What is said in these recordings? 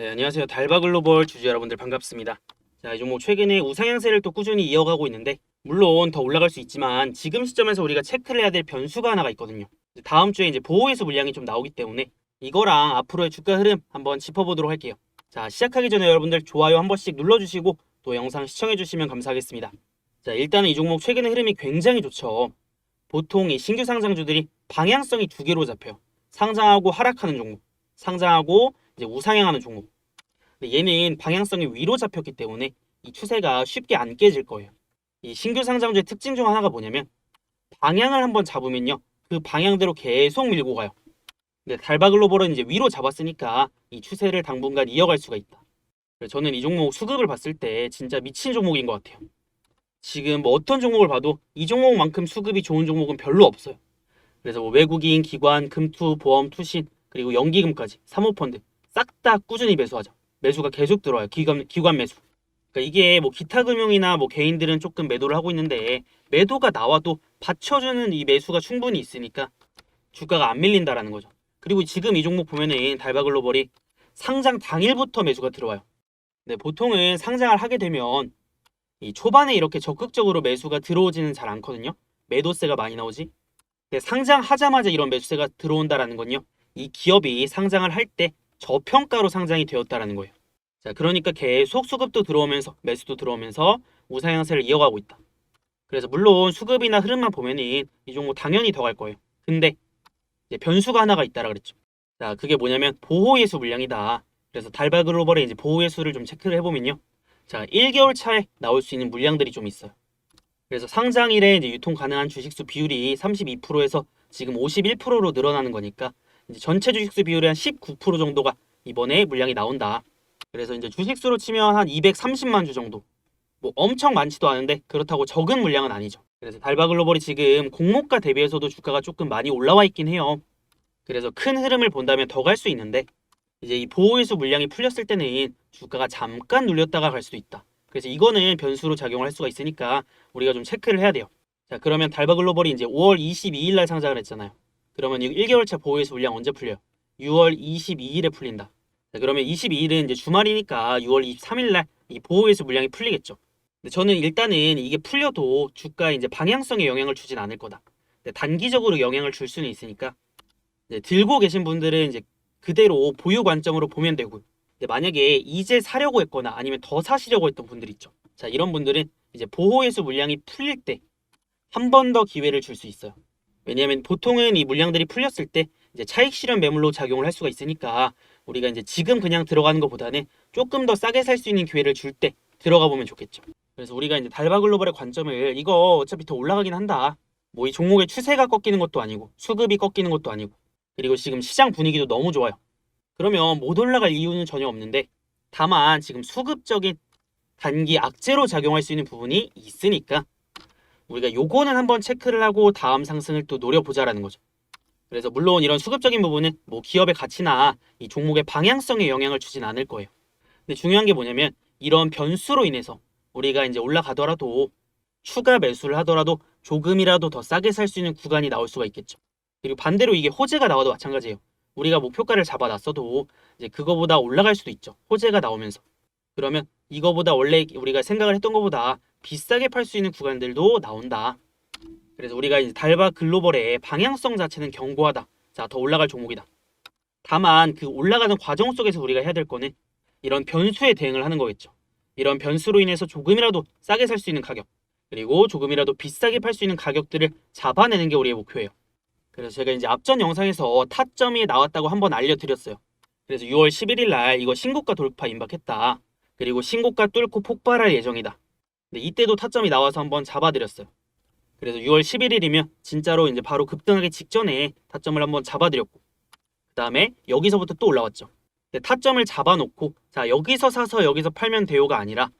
네, 안녕하세요. 달바 글로벌 주주 여러분들 반갑습니다. 자, 이 종목 최근에 우상향세를 또 꾸준히 이어가고 있는데 물론 더 올라갈 수 있지만 지금 시점에서 우리가 체크를 해야 될 변수가 하나가 있거든요. 다음 주에 이제 보호해수 물량이 좀 나오기 때문에 이거랑 앞으로의 주가 흐름 한번 짚어보도록 할게요. 자, 시작하기 전에 여러분들 좋아요 한 번씩 눌러주시고 또 영상 시청해주시면 감사하겠습니다. 자, 일단은 이 종목 최근의 흐름이 굉장히 좋죠. 보통 이 신규 상장주들이 방향성이 두 개로 잡혀요. 상장하고 하락하는 종목, 상장하고 이제 우상향하는 종목. 근데 얘는 방향성이 위로 잡혔기 때문에 이 추세가 쉽게 안 깨질 거예요. 이 신규 상장주의 특징 중 하나가 뭐냐면 방향을 한번 잡으면요. 그 방향대로 계속 밀고 가요. 근데 달바글로벌은 이제 위로 잡았으니까 이 추세를 당분간 이어갈 수가 있다. 저는 이 종목 수급을 봤을 때 진짜 미친 종목인 것 같아요. 지금 뭐 어떤 종목을 봐도 이 종목만큼 수급이 좋은 종목은 별로 없어요. 그래서 뭐 외국인, 기관, 금투, 보험, 투신, 그리고 연기금까지 사모펀드 싹 다 꾸준히 매수하죠. 매수가 계속 들어와요. 기관 기관 매수. 그러니까 이게 뭐 기타 금융이나 뭐 개인들은 조금 매도를 하고 있는데 매도가 나와도 받쳐주는 이 매수가 충분히 있으니까 주가가 안 밀린다라는 거죠. 그리고 지금 이 종목 보면은 달바글로벌이 상장 당일부터 매수가 들어와요. 네, 보통은 상장을 하게 되면 이 초반에 이렇게 적극적으로 매수가 들어오지는 잘 않거든요. 매도세가 많이 나오지. 근데 상장하자마자 이런 매수세가 들어온다라는 건요. 이 기업이 상장을 할 때 저평가로 상장이 되었다라는 거예요. 자, 그러니까 계속 수급도 들어오면서 매수도 들어오면서 우상향세를 이어가고 있다. 그래서 물론 수급이나 흐름만 보면은 이 종목 당연히 더 갈 거예요. 근데 변수가 하나가 있다라 그랬죠. 자, 그게 뭐냐면 보호예수 물량이다. 그래서 달바 글로벌의 이제 보호예수를 좀 체크를 해보면요. 자, 1개월 차에 나올 수 있는 물량들이 좀 있어요. 그래서 상장일에 이제 유통 가능한 주식수 비율이 32%에서 지금 51%로 늘어나는 거니까 전체 주식수 비율의 한 19% 정도가 이번에 물량이 나온다. 그래서 이제 주식수로 치면 한 230만 주 정도. 뭐 엄청 많지도 않은데 그렇다고 적은 물량은 아니죠. 그래서 달바글로벌이 지금 공모가 대비해서도 주가가 조금 많이 올라와 있긴 해요. 그래서 큰 흐름을 본다면 더 갈 수 있는데 이제 이 보호예수 물량이 풀렸을 때는 주가가 잠깐 눌렸다가 갈 수도 있다. 그래서 이거는 변수로 작용을 할 수가 있으니까 우리가 좀 체크를 해야 돼요. 자, 그러면 달바글로벌이 이제 5월 22일 날 상장을 했잖아요. 그러면 이 1개월차 보호예수 물량 언제 풀려요? 6월 22일에 풀린다. 자, 그러면 22일은 이제 주말이니까 6월 23일 날 이 보호예수 물량이 풀리겠죠. 근데 저는 일단은 이게 풀려도 주가에 이제 방향성에 영향을 주진 않을 거다. 단기적으로 영향을 줄 수는 있으니까 들고 계신 분들은 이제 그대로 보유 관점으로 보면 되고 만약에 이제 사려고 했거나 아니면 더 사시려고 했던 분들 있죠. 자, 이런 분들은 이제 보호예수 물량이 풀릴 때 한 번 더 기회를 줄 수 있어요. 왜냐하면 보통은 이 물량들이 풀렸을 때 이제 차익 실현 매물로 작용을 할 수가 있으니까 우리가 이제 지금 그냥 들어가는 것보다는 조금 더 싸게 살 수 있는 기회를 줄 때 들어가 보면 좋겠죠. 그래서 우리가 이제 달바글로벌의 관점을 이거 어차피 더 올라가긴 한다. 뭐 이 종목의 추세가 꺾이는 것도 아니고 수급이 꺾이는 것도 아니고 그리고 지금 시장 분위기도 너무 좋아요. 그러면 못 올라갈 이유는 전혀 없는데 다만 지금 수급적인 단기 악재로 작용할 수 있는 부분이 있으니까 우리가 요거는 한번 체크를 하고 다음 상승을 또 노려보자라는 거죠. 그래서 물론 이런 수급적인 부분은 뭐 기업의 가치나 이 종목의 방향성에 영향을 주진 않을 거예요. 근데 중요한 게 뭐냐면 이런 변수로 인해서 우리가 이제 올라가더라도 추가 매수를 하더라도 조금이라도 더 싸게 살 수 있는 구간이 나올 수가 있겠죠. 그리고 반대로 이게 호재가 나와도 마찬가지예요. 우리가 목표가를 잡아놨어도 이제 그거보다 올라갈 수도 있죠. 호재가 나오면서. 그러면 이거보다 원래 우리가 생각을 했던 것보다 비싸게 팔 수 있는 구간들도 나온다. 그래서 우리가 이제 달바 글로벌의 방향성 자체는 견고하다. 자, 더 올라갈 종목이다. 다만 그 올라가는 과정 속에서 우리가 해야 될 거는 이런 변수에 대응을 하는 거겠죠. 이런 변수로 인해서 조금이라도 싸게 살 수 있는 가격, 그리고 조금이라도 비싸게 팔 수 있는 가격들을 잡아내는 게 우리의 목표예요. 그래서 제가 이제 앞전 영상에서 타점이 나왔다고 한번 알려드렸어요. 그래서 6월 11일 날 이거 신고가 돌파 임박했다. 그리고 신고가 뚫고 폭발할 예정이다. 근데 이때도 타점이 나와서 한번 잡아드렸어요. 그래서 6월 11일이면 진짜로 이제 바로 급등하기 직전에 타점을 한번 잡아드렸고 그 다음에 여기서부터 또 올라왔죠. 근데 타점을 잡아놓고 자 여기서 사서 여기서 팔면 돼요가 아니라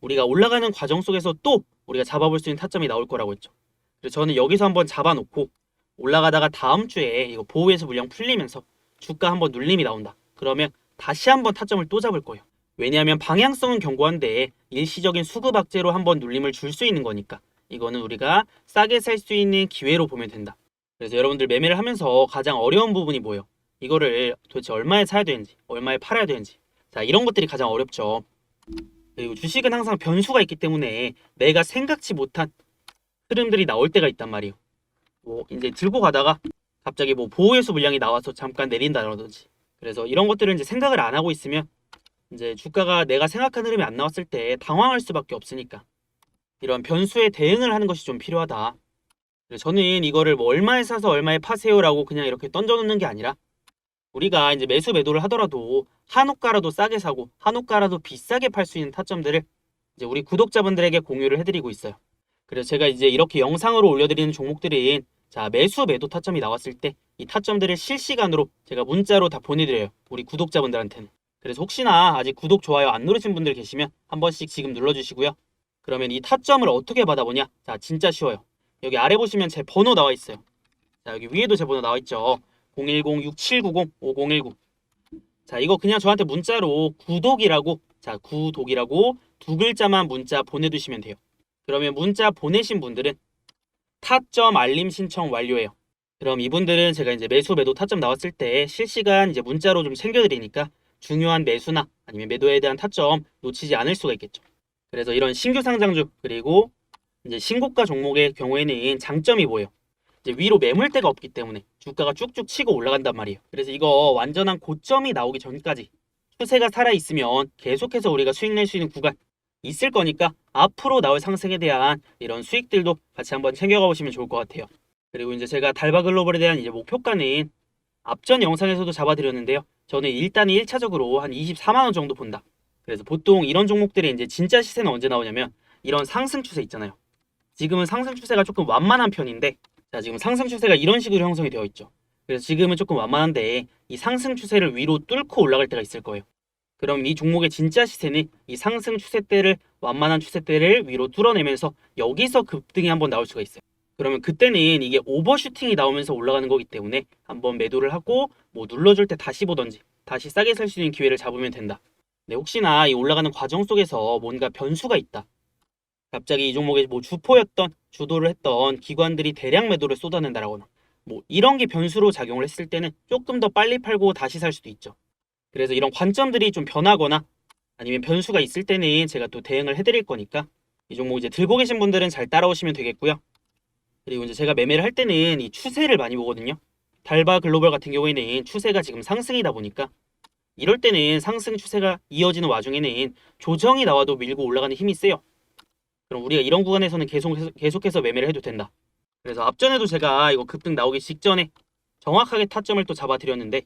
우리가 올라가는 과정 속에서 또 우리가 잡아볼 수 있는 타점이 나올 거라고 했죠. 그래서 저는 여기서 한번 잡아놓고 올라가다가 다음 주에 이거 보호해서 물량 풀리면서 주가 한번 눌림이 나온다. 그러면 다시 한번 타점을 또 잡을 거예요. 왜냐하면 방향성은 견고한데 일시적인 수급 악재로 한번 눌림을 줄 수 있는 거니까 이거는 우리가 싸게 살 수 있는 기회로 보면 된다. 그래서 여러분들 매매를 하면서 가장 어려운 부분이 뭐예요? 이거를 도대체 얼마에 사야 되는지, 얼마에 팔아야 되는지. 자, 이런 것들이 가장 어렵죠. 그리고 주식은 항상 변수가 있기 때문에 내가 생각지 못한 흐름들이 나올 때가 있단 말이에요. 뭐 이제 들고 가다가 갑자기 뭐 보호예수 물량이 나와서 잠깐 내린다든지. 그래서 이런 것들을 이제 생각을 안 하고 있으면 이제 주가가 내가 생각한 흐름이 안 나왔을 때 당황할 수밖에 없으니까 이런 변수에 대응을 하는 것이 좀 필요하다. 저는 이거를 뭐 얼마에 사서 얼마에 파세요라고 그냥 이렇게 던져놓는 게 아니라 우리가 이제 매수 매도를 하더라도 한옥가라도 싸게 사고 한옥가라도 비싸게 팔 수 있는 타점들을 이제 우리 구독자분들에게 공유를 해드리고 있어요. 그래서 제가 이제 이렇게 영상으로 올려드리는 종목들인 자 매수 매도 타점이 나왔을 때 이 타점들을 실시간으로 제가 문자로 다 보내드려요. 우리 구독자분들한테는. 그래서 혹시나 아직 구독 좋아요 안 누르신 분들 계시면 한 번씩 지금 눌러주시고요. 그러면 이 타점을 어떻게 받아보냐? 자 진짜 쉬워요. 여기 아래 보시면 제 번호 나와 있어요. 자 여기 위에도 제 번호 나와 있죠. 010-6790-5019. 자, 이거 그냥 저한테 문자로 구독이라고, 자, 구독이라고 두 글자만 문자 보내두시면 돼요. 그러면 문자 보내신 분들은 타점 알림 신청 완료예요. 그럼 이분들은 제가 이제 매수 매도 타점 나왔을 때 실시간 이제 문자로 좀 챙겨드리니까 중요한 매수나 아니면 매도에 대한 타점 놓치지 않을 수가 있겠죠. 그래서 이런 신규 상장주 그리고 이제 신고가 종목의 경우에는 장점이 뭐예요? 이제 위로 매물대가 없기 때문에 주가가 쭉쭉 치고 올라간단 말이에요. 그래서 이거 완전한 고점이 나오기 전까지 추세가 살아 있으면 계속해서 우리가 수익 낼 수 있는 구간 있을 거니까 앞으로 나올 상승에 대한 이런 수익들도 같이 한번 챙겨가 보시면 좋을 것 같아요. 그리고 이제 제가 달바 글로벌에 대한 이제 목표가는 앞전 영상에서도 잡아드렸는데요. 저는 일단 1차적으로 한 24만 원 정도 본다. 그래서 보통 이런 종목들이 이제 진짜 시세는 언제 나오냐면 이런 상승 추세 있잖아요. 지금은 상승 추세가 조금 완만한 편인데 자, 지금 상승 추세가 이런 식으로 형성이 되어 있죠. 그래서 지금은 조금 완만한데 이 상승 추세를 위로 뚫고 올라갈 때가 있을 거예요. 그럼 이 종목의 진짜 시세는 이 상승 추세대를 완만한 추세대를 위로 뚫어내면서 여기서 급등이 한번 나올 수가 있어요. 그러면 그때는 이게 오버슈팅이 나오면서 올라가는 거기 때문에 한번 매도를 하고 뭐 눌러줄 때 다시 보던지 다시 싸게 살 수 있는 기회를 잡으면 된다. 네, 혹시나 이 올라가는 과정 속에서 뭔가 변수가 있다. 갑자기 이 종목에 뭐 주포였던 주도를 했던 기관들이 대량 매도를 쏟아낸다라거나 뭐 이런 게 변수로 작용을 했을 때는 조금 더 빨리 팔고 다시 살 수도 있죠. 그래서 이런 관점들이 좀 변하거나 아니면 변수가 있을 때는 제가 또 대응을 해드릴 거니까 이 종목 이제 들고 계신 분들은 잘 따라오시면 되겠고요. 그리고 이제 제가 매매를 할 때는 이 추세를 많이 보거든요. 달바 글로벌 같은 경우에는 추세가 지금 상승이다 보니까 이럴 때는 상승 추세가 이어지는 와중에는 조정이 나와도 밀고 올라가는 힘이 세요. 그럼 우리가 이런 구간에서는 계속해서, 계속해서 매매를 해도 된다. 그래서 앞전에도 제가 이거 급등 나오기 직전에 정확하게 타점을 또 잡아드렸는데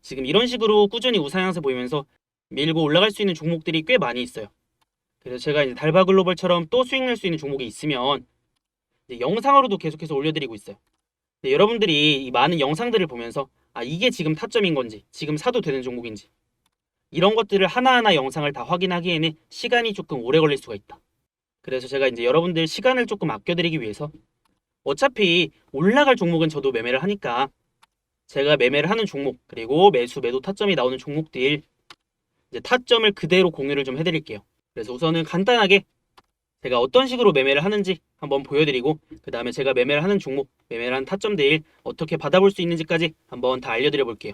지금 이런 식으로 꾸준히 우상향세 보이면서 밀고 올라갈 수 있는 종목들이 꽤 많이 있어요. 그래서 제가 이제 달바 글로벌처럼 또 수익 낼 수 있는 종목이 있으면 영상으로도 계속해서 올려드리고 있어요. 여러분들이 이 많은 영상들을 보면서 아 이게 지금 타점인 건지 지금 사도 되는 종목인지 이런 것들을 하나하나 영상을 다 확인하기에는 시간이 조금 오래 걸릴 수가 있다. 그래서 제가 이제 여러분들 시간을 조금 아껴드리기 위해서 어차피 올라갈 종목은 저도 매매를 하니까 제가 매매를 하는 종목 그리고 매수 매도 타점이 나오는 종목들 타점을 그대로 공유를 좀 해드릴게요. 그래서 우선은 간단하게 제가 어떤 식으로 매매를 하는지 한번 보여드리고 그 다음에 제가 매매를 하는 종목 매매를 하는 타점들 어떻게 받아볼 수 있는지까지 한번 다 알려드려 볼게요.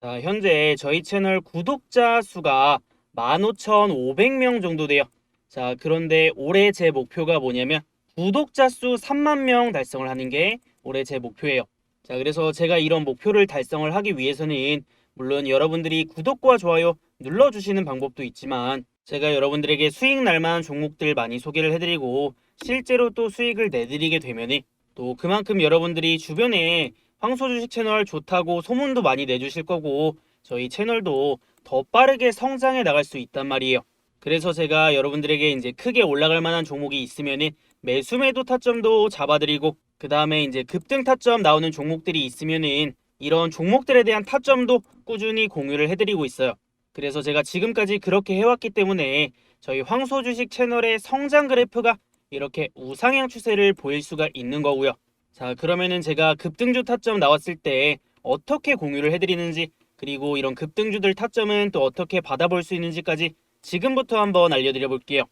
자 현재 저희 채널 구독자 수가 15,500명 정도 돼요. 자 그런데 올해 제 목표가 뭐냐면 구독자 수 3만 명 달성을 하는 게 올해 제 목표예요. 자 그래서 제가 이런 목표를 달성을 하기 위해서는 물론 여러분들이 구독과 좋아요 눌러주시는 방법도 있지만 제가 여러분들에게 수익 날만한 종목들 많이 소개를 해드리고 실제로 또 수익을 내드리게 되면은 또 그만큼 여러분들이 주변에 황소 주식 채널 좋다고 소문도 많이 내주실 거고 저희 채널도 더 빠르게 성장해 나갈 수 있단 말이에요. 그래서 제가 여러분들에게 이제 크게 올라갈 만한 종목이 있으면은 매수 매도 타점도 잡아드리고 그 다음에 이제 급등 타점 나오는 종목들이 있으면은 이런 종목들에 대한 타점도 꾸준히 공유를 해드리고 있어요. 그래서 제가 지금까지 그렇게 해왔기 때문에 저희 황소 주식 채널의 성장 그래프가 이렇게 우상향 추세를 보일 수가 있는 거고요. 자 그러면은 제가 급등주 타점 나왔을 때 어떻게 공유를 해드리는지 그리고 이런 급등주들 타점은 또 어떻게 받아볼 수 있는지까지 지금부터 한번 알려드려 볼게요.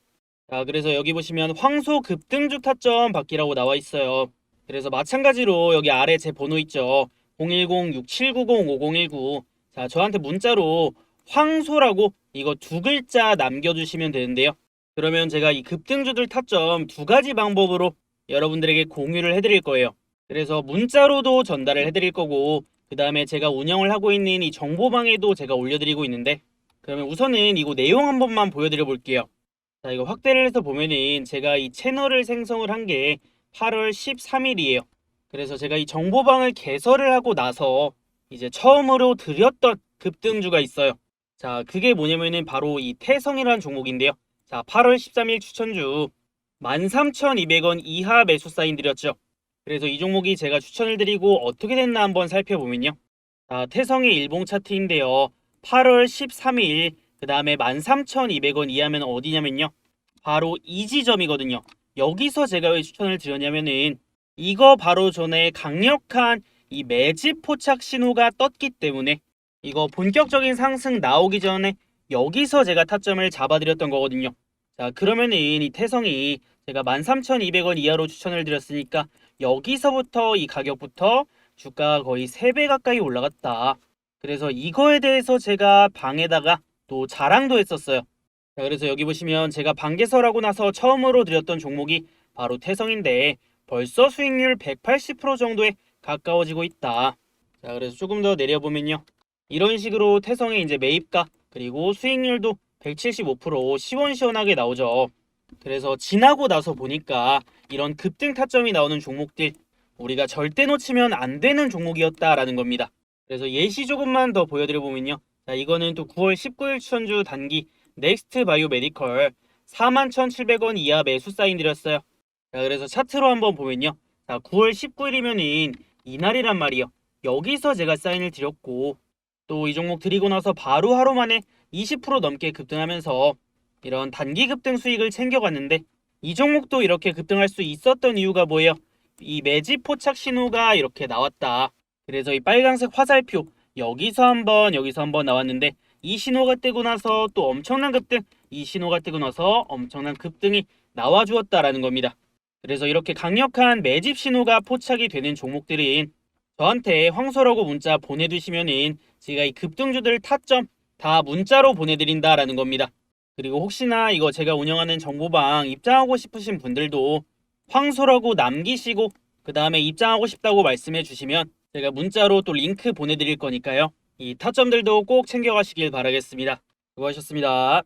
자 그래서 여기 보시면 황소 급등주 타점 받기라고 나와 있어요. 그래서 마찬가지로 여기 아래 제 번호 있죠. 010-6790-5019. 자 저한테 문자로 황소라고 이거 두 글자 남겨주시면 되는데요. 그러면 제가 이 급등주들 타점 두 가지 방법으로 여러분들에게 공유를 해드릴 거예요. 그래서 문자로도 전달을 해드릴 거고 그 다음에 제가 운영을 하고 있는 이 정보방에도 제가 올려드리고 있는데 그러면 우선은 이거 내용 한 번만 보여드려 볼게요. 자 이거 확대를 해서 보면은 제가 이 채널을 생성을 한 게 8월 13일이에요. 그래서 제가 이 정보방을 개설을 하고 나서 이제 처음으로 드렸던 급등주가 있어요. 자 그게 뭐냐면은 바로 이 태성이라는 종목인데요. 자 8월 13일 추천주 13,200원 이하 매수 사인 드렸죠. 그래서 이 종목이 제가 추천을 드리고 어떻게 됐나 한번 살펴보면요. 자, 태성의 일봉 차트인데요. 8월 13일 그 다음에 13,200원 이하면 어디냐면요. 바로 이 지점이거든요. 여기서 제가 왜 추천을 드렸냐면은 이거 바로 전에 강력한 이 매집 포착 신호가 떴기 때문에 이거 본격적인 상승 나오기 전에 여기서 제가 타점을 잡아드렸던 거거든요. 자 그러면은 이 태성이 제가 13,200원 이하로 추천을 드렸으니까 여기서부터 이 가격부터 주가가 거의 3배 가까이 올라갔다. 그래서 이거에 대해서 제가 방에다가 또 자랑도 했었어요. 자, 그래서 여기 보시면 제가 방개설하고 나서 처음으로 드렸던 종목이 바로 태성인데 벌써 수익률 180% 정도에 가까워지고 있다. 자, 그래서 조금 더 내려보면요. 이런 식으로 태성의 이제 매입가 그리고 수익률도 175% 시원시원하게 나오죠. 그래서 지나고 나서 보니까 이런 급등 타점이 나오는 종목들 우리가 절대 놓치면 안 되는 종목이었다라는 겁니다. 그래서 예시 조금만 더 보여드려 보면요. 자, 이거는 또 9월 19일 추천주 단기 넥스트 바이오 메디컬 41,700원 이하 매수 사인 드렸어요. 자, 그래서 차트로 한번 보면요. 자, 9월 19일이면은 이날이란 말이요. 여기서 제가 사인을 드렸고 또 이 종목 드리고 나서 바로 하루 만에 20% 넘게 급등하면서 이런 단기 급등 수익을 챙겨갔는데 이 종목도 이렇게 급등할 수 있었던 이유가 뭐예요? 이 매집 포착 신호가 이렇게 나왔다. 그래서 이 빨간색 화살표 여기서 한번 여기서 한번 나왔는데 이 신호가 뜨고 나서 또 엄청난 급등 이 신호가 뜨고 나서 엄청난 급등이 나와 주었다라는 겁니다. 그래서 이렇게 강력한 매집 신호가 포착이 되는 종목들인 저한테 황소라고 문자 보내두시면은 제가 이 급등주들 타점 다 문자로 보내드린다라는 겁니다. 그리고 혹시나 이거 제가 운영하는 정보방 입장하고 싶으신 분들도 황소라고 남기시고 그 다음에 입장하고 싶다고 말씀해 주시면 제가 문자로 또 링크 보내드릴 거니까요. 이 타점들도 꼭 챙겨가시길 바라겠습니다. 수고하셨습니다.